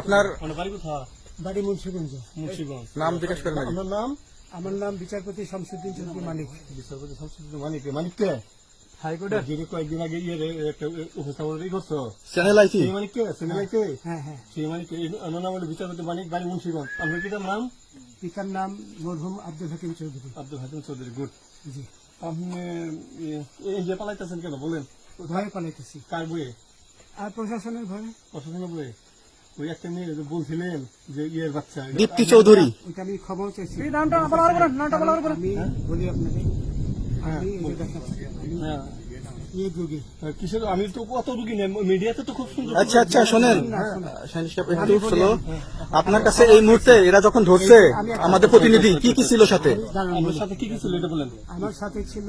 আপনার মানে বাড়ি বাড়ি মুন্সিগঞ্জ মুন্সিগঞ্জ নাম জিজ্ঞেস করেন। আপনার নাম আমার নাম বিচারপতি শামসুদ্দিন চৌধুরী মানিক বিচারপতি সংস্কৃতি মানিক মানিক কে হাইকোর্টের যিনি কয়েকদিন আগে ইয়ে উপস্থাপন করছ চ্যানেল সেই মানিক কে কে হ্যাঁ হ্যাঁ সেই মানিক কে আমার নাম হলো বিচারপতি মানিক বাড়ি মুন্সিগঞ্জ আপনার পিতার নাম পিতার নাম মরহুম আব্দুল হাকিম চৌধুরী আব্দুল হাকিম চৌধুরী গুড জি আপনি ইয়ে, এই যে পালাইতেছেন কেন বলেন ভয়ে পালাইতেছি কার বইয়ে আর প্রশাসনের ভয়ে প্রশাসনের বইয়ে ওই একটা মেয়ে বলছিলেন যে ইয়ের বাচ্চা দীপ্তি চৌধুরী। ওইটা আমি চাইছি। নামটা নামটা বলি আপনাকে হ্যাঁ ইয়ে কিসের তো কত রুগী নেই মিডিয়াতে তো খুব সুন্দর আচ্ছা আচ্ছা শোনেন। একটু স্লো আপনার কাছে এই মুহূর্তে এরা যখন ধরছে আমাদের প্রতিনিধি কি কি ছিল সাথে? বলি। সাথে কি কি ছিল এটা বলেন। আমার সাথে ছিল